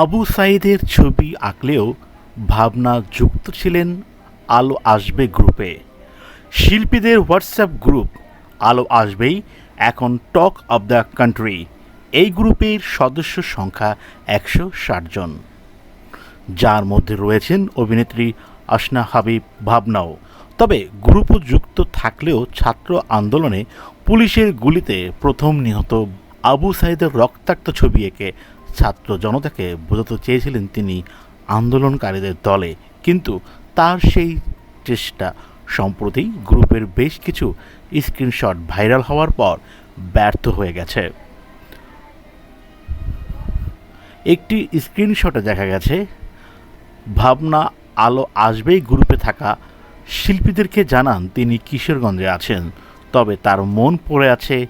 আবু সাইদের ছবি আঁকলেও ভাবনা যুক্ত ছিলেন আলো আসবে গ্রুপে। শিল্পীদের হোয়াটসঅ্যাপ গ্রুপ, আলো আসবেই, এখন টক অব দ্য কান্ট্রি। এই গ্রুপের সদস্য সংখ্যা একশো ষাট জন। যার মধ্যে রয়েছেন অভিনেত্রী আসনা হাবিব ভাবনাও। তবে গ্রুপও যুক্ত থাকলেও ছাত্র আন্দোলনে পুলিশের গুলিতে প্রথম নিহত আবু সাইদের রক্তাক্ত ছবি এঁকে ছাত্র জনতাকে বোঝাতে চেয়েছিলেন তিনি আন্দোলনকারীদের দলে। কিন্তু তার সেই চেষ্টা সম্প্রতি গ্রুপের বেশ কিছু স্ক্রিনশট ভাইরাল হওয়ার পর ব্যর্থ হয়ে গেছে। একটি স্ক্রিনশটে দেখা গেছে, ভাবনা আলো আসবেই গ্রুপে থাকা শিল্পীদেরকে জানান তিনি কিশোরগঞ্জে আছেন, তবে তার মন পড়ে আছে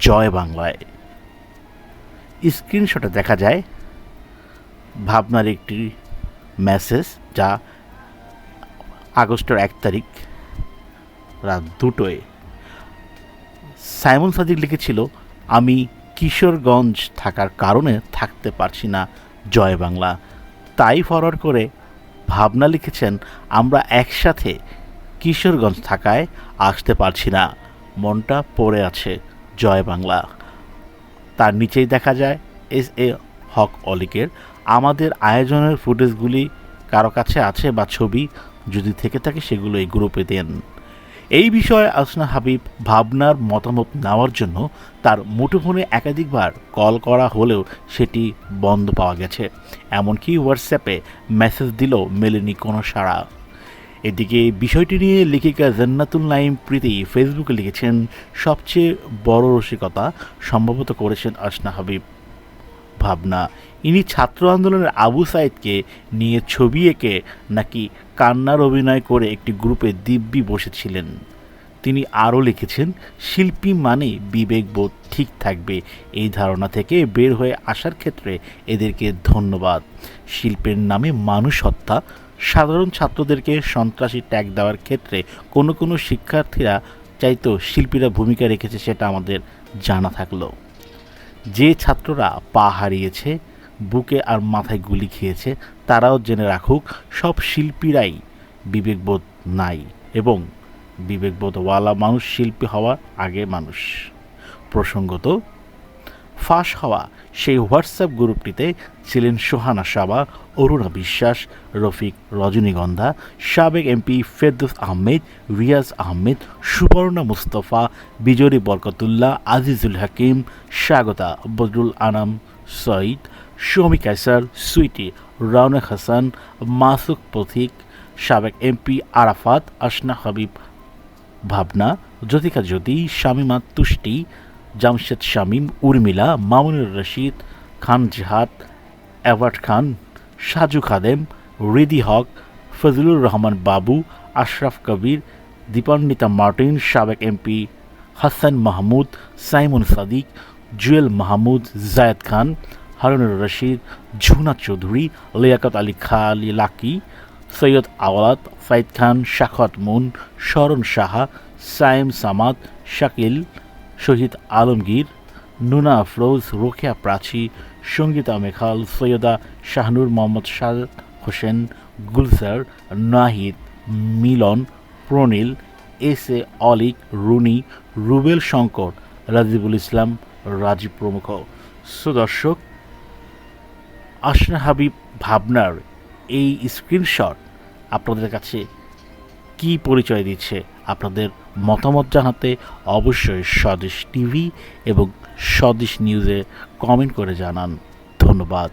জয় বাংলায়। স্ক্রিনশটে দেখা যায় ভাবনার একটি মেসেজ যা আগস্টের এক তারিখ রাত দুটোয় সাইমন সাদিক লিখেছিল, আমি কিশোরগঞ্জ থাকার কারণে থাকতে পারছি না, জয় বাংলা। তাই ফরওয়ার্ড করে ভাবনা লিখেছেন, আমরা একসাথে কিশোরগঞ্জ থাকায় আসতে পারছি না। মনটা পড়ে আছে, জয় বাংলা। তার নিচেই দেখা যায় এস এ হক অলিকের। আমাদের আয়োজনের ফুটেজগুলি কারও কাছে আছে বা ছবি? যদি থেকে থাকে সেগুলো এই গ্রুপে দেন। এই বিষয়ে আসনা হাবিব ভাবনার মতামত নেওয়ার জন্য তার মুঠোফোনে একাধিকবার কল করা হলেও সেটি বন্ধ পাওয়া গেছে। এমনকি হোয়াটসঅ্যাপে মেসেজ দিলেও মেলেনি কোনো সাড়া। এদিকে বিষয়টি নিয়ে লেখিকা জান্নাতুল নাইম প্রীতি ফেসবুকে লিখেছেন, সবচেয়ে বড় রসিকতা সম্ভবত করেছেন আসনা হাবিব। ভাবনা, ইনি ছাত্র আন্দোলনের আবু সাইদকে নিয়ে ছবি এঁকে নাকি কান্নার অভিনয় করে একটি গ্রুপে দিব্যি বসেছিলেন। তিনি আরও লিখেছেন, শিল্পী মানে বিবেকবোধ ঠিক থাকবে। এই ধারণা থেকে বের হয়ে আসার ক্ষেত্রে এদেরকে ধন্যবাদ। শিল্পের নামে মানুষ হত্যা, সাধারণ ছাত্রদেরকে সন্ত্রাসী ট্যাগ দেওয়ার ক্ষেত্রে কোনো কোনো শিক্ষার্থীরা চাইতো শিল্পীরা ভূমিকা রেখেছে সেটা আমাদের জানা থাকল। যে ছাত্ররা পা হারিয়েছে, বুকে আর মাথায় গুলি খেয়েছে, তারাও জেনে রাখুক সব শিল্পীরাই বিবেকবোধ নাই এবং বিবেকবোধওয়ালা মানুষ, শিল্পী হওয়ার আগে মানুষ। প্রসঙ্গত, ফাঁস হওয়া সেই হোয়াটসঅ্যাপ গ্রুপটিতে ছিলেন সোহানা সাবা, অরুণা বিশ্বাস, রফিক রজনীগন্ধা, সাবেক এমপি ফেরদৌস আহমেদ, রিয়াজ আহমেদ, সুবর্ণা মুস্তফা বিজরি বরকতুল্লাহ, আজিজুল হাকিম, স্বাগতা বদরুল আনাম সঈদ শমি কাইসার সুইটি রৌনক হাসান, মাসুক পথিক সাবেক এমপি আরাফাত, আসনা হাবিব ভাবনা, জ্যোতিকা জ্যোতি, শামিমা তুষ্টি, জামশেদ শামীম, উর্মিলা, মামুনুর রশিদ, খান জিহাদ, অ্যাওয়ার্ড খান, সাজু খাদেম, রিদি হক, ফজলুর রহমান বাবু, আশরাফ কবির, দীপান্বিতা মার্টিন, সাবেক এমপি হাসান মাহমুদ, সাইমন সাদিক, জুয়েল মাহমুদ, জায়েদ খান, হারুনুর রশিদ, ঝুনা চৌধুরী, লিয়াকত আলী খালি লাকি সৈয়দ আওয়ালাত সাইদ খান, শাখাত মুন শরণ সাহা, সায়েম সামাদ, শাকিল, শহীদ আলমগীর, নুনা আফরোজ, রোকেয়া প্রাচী, সঙ্গীতা মেখাল সৈয়দা শাহনুর মোহাম্মদ শাহ হোসেন, গুলসার, নাহিদ, মিলন প্রনীল এস এ অলিক, রুনি, রুবেল শঙ্কর, রাজিবুল ইসলাম, রাজীব প্রমুখ। সুদর্শক আসনা হাবিব ভাবনার এই স্ক্রিনশট আপনাদের কাছে কি পরিচয় দিচ্ছে আপনাদের মতামত জানাতে অবশ্যই স্বদেশ টিভি এবং স্বদেশ নিউজে কমেন্ট করে জানান। ধন্যবাদ।